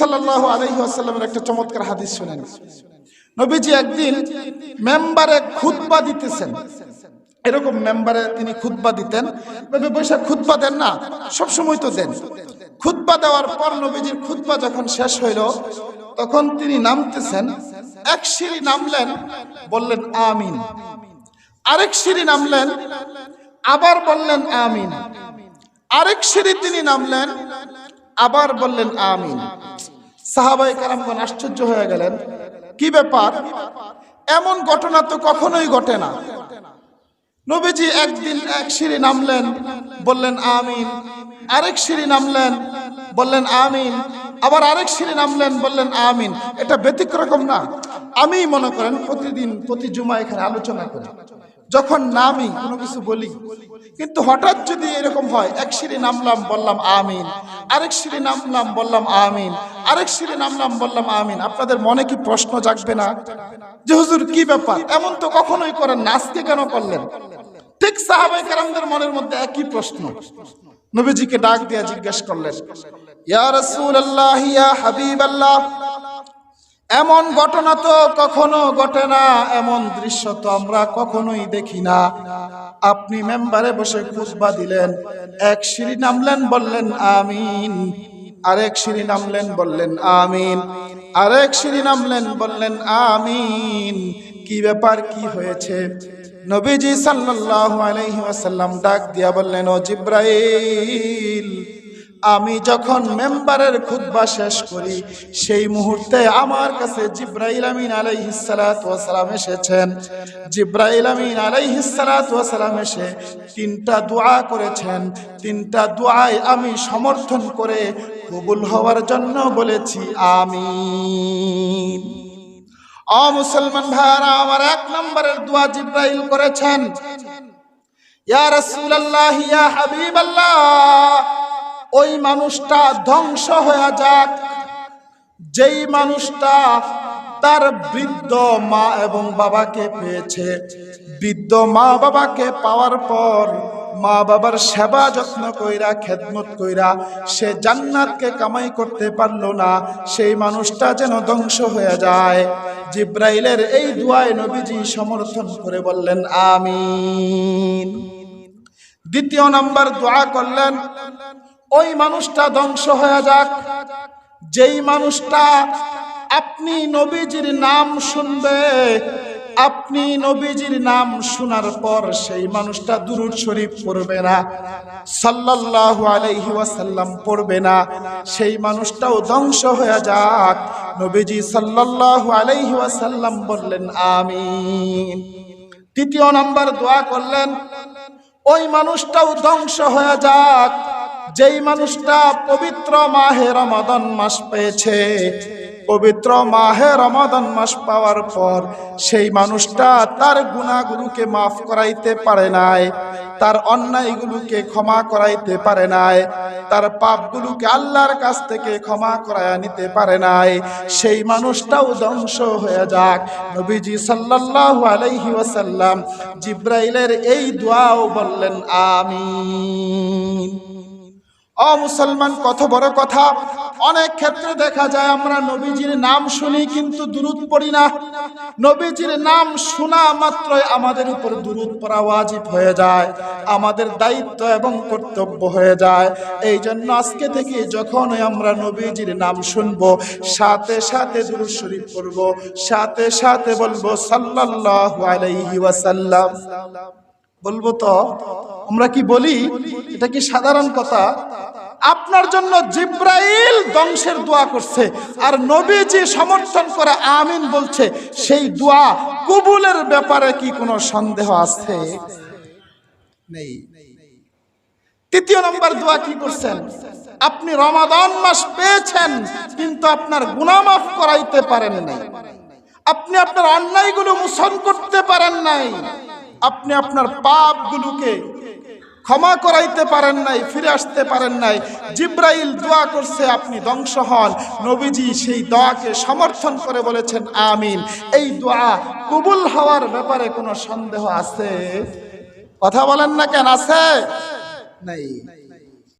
সাল্লাল্লাহু আলাইহি ওয়াসাল্লামের একটা চমৎকার হাদিস নবীজি একদিন মেম্বারে দিতেছেন। এরকম মেম্বারে তিনি দিতেন। দেন না সব সময় তো দেন। দেওয়ার পর নবীজির যখন শেষ হইল, তখন তিনি নামতেছেন, এক সিঁড়ি নামলেন, বললেন আমিন। আরেক সিঁড়ি নামলেন, আবার বললেন আমিন। আরেক সিঁড়ি তিনি নামলেন, আবার বললেন আমিন। সাহাবাই কারামগণ আশ্চর্য হয়ে গেলেন, কি ব্যাপার? এমন ঘটনা তো কখনোই ঘটে না। নবীজি একদিন এক সিঁড়ি নামলেন, বললেন, আমিন। আরেক সিঁড়ি নামলেন, বললেন, আমিন। আবার আরেক সিঁড়ি নামলেন, বললেন, আমিন। এটা ব্যতিক্রম না। আমি মনে করেন প্রতিদিন প্রতি জুমা এখানে আলোচনা করি। যখন নামি, কোনো কিছু বলি। কিন্তু হঠাৎ যদি এরকম হয়, এক সিঁড়ি নামলাম, বললাম আমিন। আরেক সিঁড়ি নামলাম, বললাম আমিন। আরেক সিঁড়ি নামলাম, বললাম আমিন। আপনাদের মনে কি প্রশ্ন জাগবে না? যে হুজুর, কি ব্যাপার? এমন তো কখনোই করেন না, আজকে কেন করলেন? ঠিক সাহাবাই কারামদের মনের মধ্যে একই প্রশ্ন। নবীজিকে ডাক দিয়া জিজ্ঞেস করলেন, ইয়া রাসূলুল্লাহ, ইয়া হাবিবাল্লাহ এমন ঘটনা তো কখনো ঘটে না, এমন দৃশ্য তো আমরা কখনোই দেখি না। আপনি মেম্বারে বসে খুতবা দিলেন, এক সিঁড়ি নামলেন, বললেন আমিন। আরেক সিঁড়ি নামলেন, বললেন আমিন। আরেক সিঁড়ি নামলেন, বললেন আমিন। কি ব্যাপার, কি হয়েছে? নবীজি সাল্লাল্লাহু আলাইহি ওয়াসাল্লাম ডাক দিয়া বললেন, ও জিব্রাইল আমি যখন মেম্বারের খুতবা শেষ করি, সেই মুহূর্তে আমার কাছে জিব্রাইল আমিন আলাইহিসসালাতু ওয়াসালাম এসেছেন। জিব্রাইল আমিন আলাইহিসসালাতু ওয়াসালাম এসে তিনটা দোয়া করেছেন। তিনটা দোয়ায় আমি সমর্থন করে কবুল হওয়ার জন্য বলেছি আমি অ মুসলমান ভাইরা, আমার এক নম্বরের দোয়া জিব্রাইল করেছেন। ইয়া রাসূলুল্লাহ, ইয়া হাবিবাল্লাহ। ওই মানুষটা ধ্বংস হয়ে যাক। যেই মানুষটা তার বৃদ্ধ মা এবং বাবাকে পেয়েছে। বৃদ্ধ মা বাবাকে পাওয়ার পর মা বাবার সেবা যত্ন কইরা, খেদমত কইরা সে জান্নাতকে কামাই করতে পারল না। সেই মানুষটা যেন ধ্বংস হয়ে যায়। জিব্রাইলের এই দুয়ায় নবীজি সমর্থন করে বললেন, আমিন। দ্বিতীয় নাম্বার দোয়া করলেন ওই মানুষটা ধ্বংস হয়ে যাক। যেই মানুষটা আপনি নবীজির নাম শুনবে, আপনি নবীজির নাম শোনার পর সেই মানুষটা দুরুদ শরীফ পড়বে না, সাল্লাল্লাহু আলাইহি ওয়াসাল্লাম পড়বে না। সেই মানুষটাও ধ্বংস হয়ে যাক। নবীজি সাল্লাল্লাহু আলাইহি ওয়াসাল্লাম বললেন, আমিন। তৃতীয় নাম্বার দোয়া করলেন, ওই মানুষটাও ধ্বংস হয়ে যাক। যেই মানুষটা পবিত্র মাহে রমাদন মাস পেয়েছে, পবিত্র মাহে রমাদন মাস পাওয়ার পর সেই মানুষটা তার গুণাগুলোকে মাফ করাইতে পারে নাই, তার অন্যায়গুলোকে ক্ষমা করাইতে পারে নাই, তার পাপগুলোকে আল্লাহর কাছ থেকে ক্ষমা করায়া নিতে পারে নাই। সেই মানুষটাও ধ্বংস হয়ে যাক। নবীজি সাল্লাল্লাহু আলাইহি ওয়াসাল্লাম জিব্রাইলের এই দোয়াও বললেন, আমিন। অ, মুসলমান, কত বড় কথা। অনেক ক্ষেত্রে দেখা যায় আমরা নবীজির নাম শুনি কিন্তু দুরুদ পড়ি না। নবীজির নাম শোনা মাত্রই আমাদের উপর দুরুদ পড়া ওয়াজিব হয়ে যায়, আমাদের দায়িত্ব এবং কর্তব্য হয়ে যায়। এই জন্য আজকে থেকে যখনই আমরা নবীজির নাম শুনব, সাথে সাথে দুরুদ শরীফ পড়ব, সাথে সাথে বলব, সাল্লাল্লাহু বলব তো, আমরা কি বলি? এটা কি সাধারণ কথা? আপনার জন্য জিব্রাইল ধ্বংসের দোয়া করছে। আর নবীজি সমর্থন করে আমিন বলছে, সেই দোয়া কবুলের ব্যাপারে কি কোনো সন্দেহ আছে? নেই। তৃতীয় নম্বর দোয়া কি করছেন? আপনি রমাদান মাস পেয়েছেন, কিন্তু আপনার গুনামাফ করাইতে পারেন নাই। আপনি আপনার অন্যায়গুলো মোচন করতে পারেন নাই। আপনি আপনার পাপগুলোকে ক্ষমা করাইতে পারেন নাই, ফিরে আসতে পারেন নাই। জিব্রাইল দোয়া করছে, আপনি ধ্বংস হন। নবীজি সেই দোয়াকে সমর্থন করে বলেছেন, আমিন। এই দোয়া কবুল হওয়ার ব্যাপারে কোনো সন্দেহ আছে? কথা বলেন না কেন, আছে? নাই।